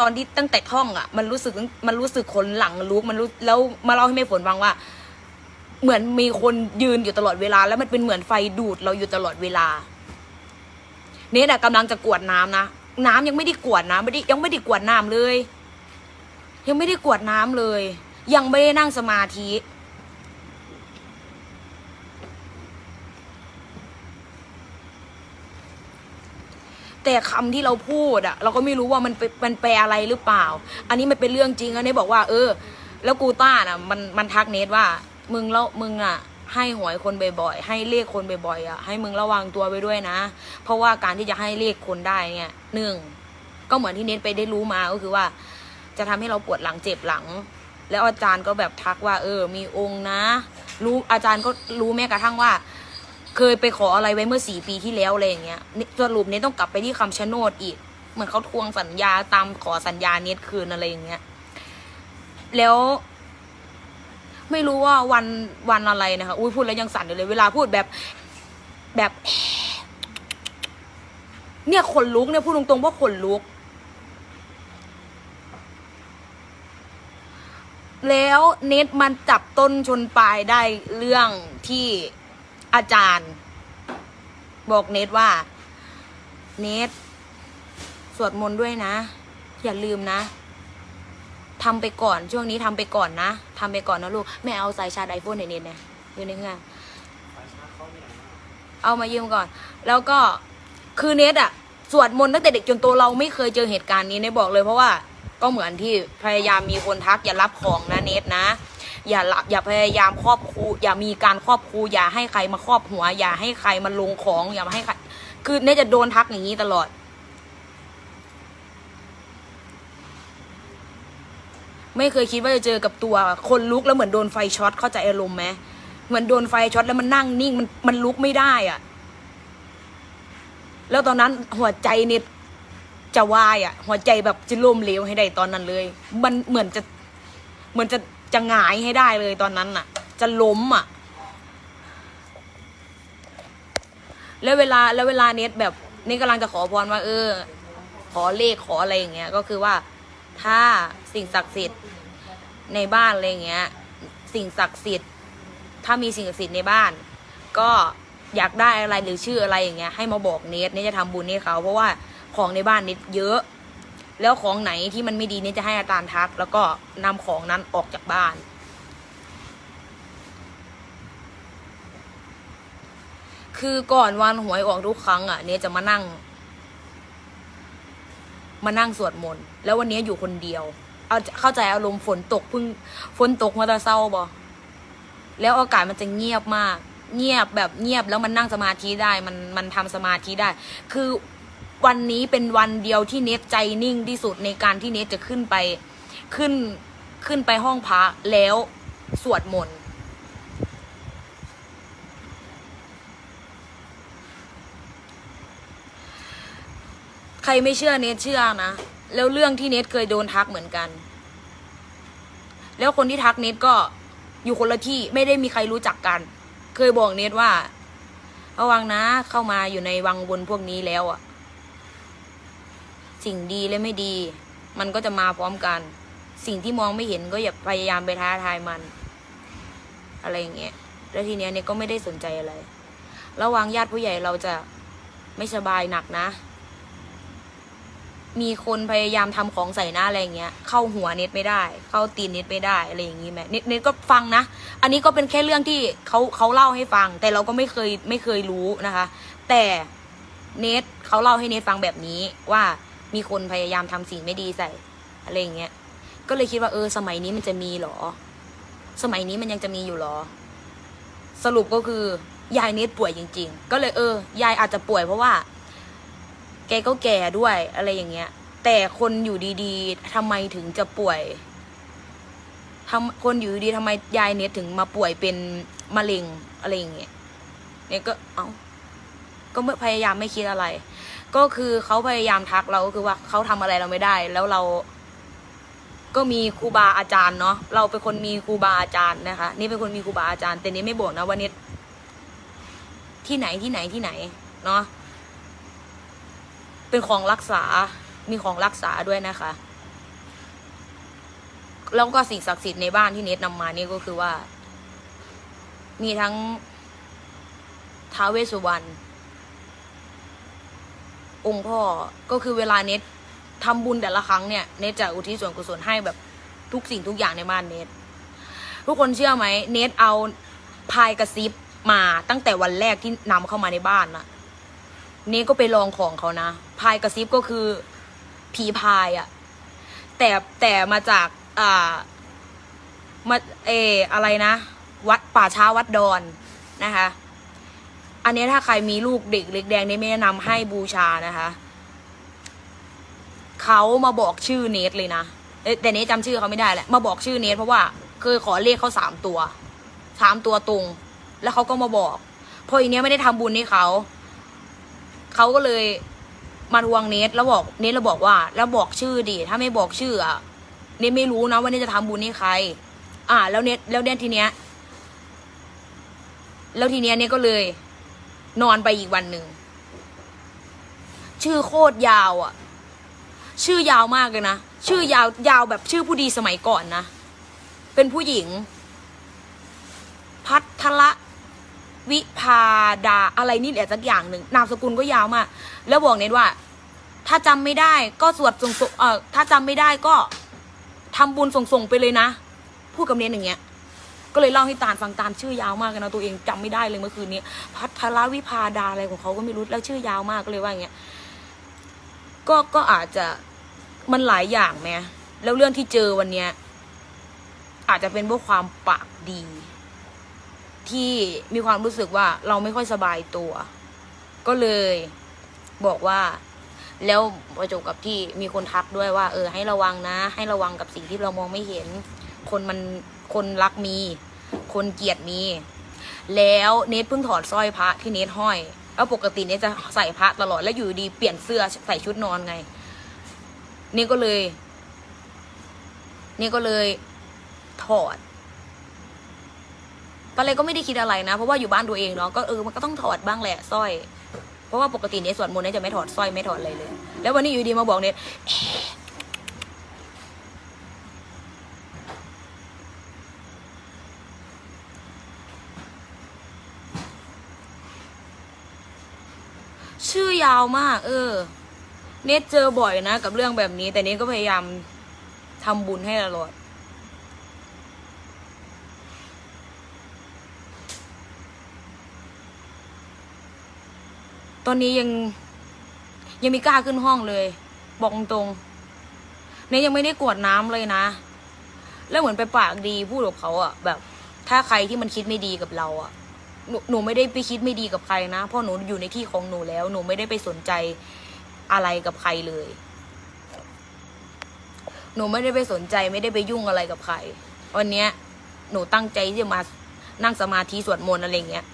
ตอนที่ตั้งแต่ท่องอะ มันรู้สึกมันรู้สึกขนหลังลุกมันรู้แล้วมาเล่าให้แม่ฝนฟังว่า เหมือนมีคนยืนอยู่ตลอดเวลา แล้วมันเป็นเหมือนไฟดูดเราอยู่ตลอดเวลาเนทอะกำลังจะกวดน้ำนะน้ำยังไม่ได้กวดนะไม่ได้ยังไม่ได้กวดน้ำเลย ยังไม่ได้กวดน้ำเลย ยังไม่ได้นั่งสมาธิ แต่คำที่เราพูดอะเราก็ไม่รู้ว่ามันเป็นมันแปลอะไรหรือเปล่า อันนี้มันเป็นเรื่องจริงอันนี้บอกว่า เออ แล้วกูต้าน่ะ มันมันทักเนทว่า มึงแล้วมึงอะให้หวยคนบ่อยๆ ให้เลขคนบ่อยๆอะให้มึงระวังตัวไปด้วยนะ เพราะว่าการที่จะให้เลขคนได้เนี่ยหนึ่งก็เหมือนที่เนทไปได้รู้มาก็คือว่า จะทำให้เราปวดหลังเจ็บหลัง แล้วอาจารย์ก็แบบทักว่า เออ มีองค์นะ รู้อาจารย์ก็รู้แม้กระทั่งว่า เคยไปขออะไรไว้เมื่อสี่ปีที่แล้วอะไรอย่างเงี้ยสรุปเนี้ต้องกลับไปที่คำชะโนดอีก เหมือนเขาทวงสัญญาตามขอสัญญาเน็ตคืนอะไรอย่างเงี้ย แล้ว ไม่รู้ว่าวันวันอะไรนะคะอุ้ยพูดแล้วยังสั่นอยู่เลย เวลาพูดแบบแบบ เนี่ยขนลุกเนี่ยพูดตรงๆว่าขนลุก แล้วเน็ตมันจับต้นชนปลายได้เรื่องที่ อาจารย์ บอกเน็ตว่า เน็ตสวดมนต์ด้วยนะ อย่าลืมนะทำไปก่อนช่วงนี้ทำไปก่อนนะทำไปก่อนนะลูกแม่เอาสายชาร์จไอโฟนในเน็ตเนี่ยอยู่ในเครื่องเอามายืมก่อน แล้วก็คือเน็ตอะสวดมนต์ตั้งแต่เด็กจนโตเราไม่เคยเจอเหตุการณ์นี้เน็ตบอกเลยเพราะว่าก็เหมือนที่พยายามมีคนทักอย่ารับของนะเน็ตนะ อย่าละอย่าพยายามครอบครู อย่ามีการครอบครูอย่าให้ใครมาครอบหัว อย่าให้ใครมาลงของ อย่ามาให้ใครคือเน็ตจะโดนทักอย่างนี้ตลอด ไม่เคยคิดว่าจะเจอกับตัวคนลุกแล้วเหมือนโดนไฟช็อตเข้าใจอารมณ์ไหมเหมือนโดนไฟช็อตแล้วมันนั่งนิ่งมันมันลุกไม่ได้อะแล้วตอนนั้นหัวใจเน็ตจะวายอะหัวใจแบบจะล่มเหลวให้ได้ตอนนั้นเลย มันเหมือนจะเหมือนจะ จะหงายให้ได้เลยตอนนั้นน่ะ จะล้มอะ แล้วเวลาแล้วเวลาเน็ตแบบนี่กำลังจะขอพรว่า เออ ขอเลขขออะไรอย่างเงี้ย ก็คือว่าถ้าสิ่งศักดิ์สิทธิ์ในบ้านอะไรอย่างเงี้ย สิ่งศักดิ์สิทธิ์ ถ้ามีสิ่งศักดิ์สิทธิ์ในบ้าน ก็อยากได้อะไรหรือชื่ออะไรอย่างเงี้ยให้มาบอกเนทเนทจะทำบุญให้เขาเพราะว่าของในบ้านเนทเยอะ แล้วของไหนที่มันไม่ดีเนี่ยจะให้อาจารย์ทัก แล้วก็นำของนั้นออกจากบ้าน คือก่อนวันหวยออกทุกครั้งอะ เนี่ยจะมานั่ง มานั่งสวดมนต์แล้ววันนี้อยู่คนเดียว เอาเข้าใจอารมณ์ฝนตกเพึ่งฝนตกมาตะเศร้าบอแล้วอากาศมันจะเงียบมาก เงียบแบบเงียบแล้วมันนั่งสมาธิได้ มันมันทำสมาธิได้ คือ วันนี้เป็นวันเดียวที่เนทใจนิ่งที่สุดในการที่เนทจะขึ้นไปขึ้นขึ้นไปห้องพระแล้วสวดมนต์ใครไม่เชื่อเนทเชื่อนะ แล้วเรื่องที่เนทเคยโดนทักเหมือนกัน แล้วคนที่ทักเนทก็อยู่คนละที่ไม่ได้มีใครรู้จักกัน เคยบอกเนทว่า ระวังนะเข้ามาอยู่ในวังวนพวกนี้แล้วอะ สิ่งดีและไม่ดี มันก็จะมาพร้อมกัน สิ่งที่มองไม่เห็นก็อย่าพยายามไปท้าทายมัน อะไรอย่างเงี้ยแล้วทีเนี้ยเนี่ยก็ไม่ได้สนใจอะไร ระวังญาติผู้ใหญ่เราจะไม่สบายหนักนะ มีคนพยายามทำของใส่หน้าอะไรอย่างเงี้ย เข้าหัวเน็ตไม่ได้ เข้าตีนเน็ตไม่ได้อะไรอย่างงี้ไหมเน็ตเน็ตก็ฟังนะ อันนี้ก็เป็นแค่เรื่องที่เขาเขาเล่าให้ฟัง แต่เราก็ไม่เคยไม่เคยรู้นะคะ แต่เน็ตเขาเล่าให้เน็ตฟังแบบนี้ว่า มีคนพยายามทำสิ่งไม่ดีใส่อะไรอย่างเงี้ย ก็เลยคิดว่าเออ สมัยนี้มันจะมีเหรอ สมัยนี้มันยังจะมีอยู่เหรอ สรุปก็คือยายเน็ตป่วยจริง ๆ ก็เลยเออ ยายอาจจะป่วยเพราะว่า แกก็แก่ด้วยอะไรอย่างเงี้ย แต่คนอยู่ดีๆทำไมถึงจะป่วยทำคนอยู่ดีๆทำไมยายเน็ตถึงมาป่วยเป็นมะเร็งอะไรอย่างเงี้ยเนี่ยก็เอาก็ไม่พยายามไม่คิดอะไร ก็คือเขาพยายามทักเราก็คือว่าเขาทำอะไรเราไม่ได้ แล้วเราก็มีครูบาอาจารย์เนาะเราเป็นคนมีครูบาอาจารย์นะคะ นี่เป็นคนมีครูบาอาจารย์ แต่นี่ไม่บอกนะว่าเน็ตที่ไหนที่ไหนที่ไหนเนาะเป็นของรักษา มีของรักษาด้วยนะคะ แล้วก็สิ่งศักดิ์สิทธิ์ในบ้านที่เนตนำมานี่ก็คือว่า มีทั้งท้าวเวสสุวรรณ องค์พ่อก็คือเวลาเนตทำบุญแต่ละครั้งเนี่ยเนตจะอุทิศส่วนกุศลให้แบบทุกสิ่งทุกอย่างในบ้านเนตทุกคนเชื่อไหมเนตเอาพายกระซิบมาตั้งแต่วันแรกที่นำเข้ามาในบ้านนะเนตก็ไปลองของเขานะพายกระซิบก็คือผีพายอะแต่แต่มาจากอ่ามาเอออะไรนะ วัดป่าช้าวัดดอนนะคะ อันนี้ถ้าใครมีลูกเด็กเล็กแดงนี่ไม่แนะนำให้บูชานะคะเขามาบอกชื่อเนทเลยนะแต่เนทจำชื่อเขาไม่ได้แหละมาบอกชื่อเนทเพราะว่าเคยขอเลขเขาสามตัวสามตัวตรง แล้วเขาก็มาบอกพออีเนี้ยไม่ได้ทำบุญให้เขาเขาก็เลยมาทวงเนทแล้วบอกเนทเราบอกว่า แล้วบอกชื่อดิถ้าไม่บอกชื่ออะเนทไม่รู้นะว่าเนทจะทำบุญให้ใคร อ่า แล้วเนทแล้วเนททีเนี้ย แล้วทีเนี้ยเนทก็เลย นอนไปอีกวันหนึ่ง ชื่อโคตรยาวอะ ชื่อยาวมากเลยนะ ชื่อยาวยาวแบบชื่อผู้ดีสมัยก่อนนะ เป็นผู้หญิง พัทละวิพาดาอะไรนี่แหละสักอย่างหนึ่งนามสกุลก็ยาวมาก แล้วบอกเน็ตว่า ถ้าจำไม่ได้ก็สวดส่งส่งเออถ้าจำไม่ได้ก็ทำบุญส่งส่งๆไปเลยนะ พูดกับเน็ตอย่างเงี้ย ก็เลยเล่าให้ตาลฟังตาลชื่อยาวมากเลยนะตัวเองจำไม่ได้เลยเมื่อคืนนี้ พัทลวิพาดาอะไรของเขาก็ไม่รู้แล้วชื่อยาวมากก็เลยว่าอย่างเงี้ยก็ก็อาจจะมันหลายอย่างไหมแล้วเรื่องที่เจอวันเนี้ยอาจจะเป็นเพราะความปากดี ที่มีความรู้สึกว่าเราไม่ค่อยสบายตัว ก็เลยบอกว่า แล้วประจบกับที่มีคนทักด้วยว่า เออ ให้ระวังนะ ให้ระวังกับสิ่งที่เรามองไม่เห็น คนมันคนรักมี คนเกลียดมี แล้วเนทเพิ่งถอดสร้อยพระที่เนทห้อย แล้วปกติเนทจะใส่พระตลอดแล้วอยู่ดีเปลี่ยนเสื้อใส่ชุดนอนไง นี่ก็เลย นี่ก็เลยถอดตอนแรกก็ไม่ได้คิดอะไรนะ เพราะว่าอยู่บ้านตัวเองเนาะก็เออมันก็ต้องถอดบ้างแหละสร้อย เพราะว่าปกติเนี่ยสวดมนต์เนี่ยจะไม่ถอดสร้อยไม่ถอดอะไรเลย แล้ววันนี้อยู่ดีมาบอกเนี่ย ชื่อยาวมาก เออ เนทเจอบ่อยนะ กับเรื่องแบบนี้ แต่เนทก็พยายามทำบุญให้ตลอดตอนนี้ยังยังม่กล้าขึ้นห้องเลย บอกตรงๆเนทยังไม่ได้กรวดน้ำเลยนะ แล้วเหมือนไปปากดีพูดกับเขาอะแบบ ถ้าใครที่มันคิดไม่ดีกับเราอะ หนูหนูไม่ได้ไปคิดไม่ดีกับใครนะเพราะหนูอยู่ในที่ของหนูแล้ว หนูไม่ได้ไปสนใจอะไรกับใครเลย หนูไม่ได้ไปสนใจไม่ได้ไปยุ่งอะไรกับใครวันเนี้ยหนูตั้งใจที่จะมานั่งสมาธิสวดมนต์อะไรเงี้ย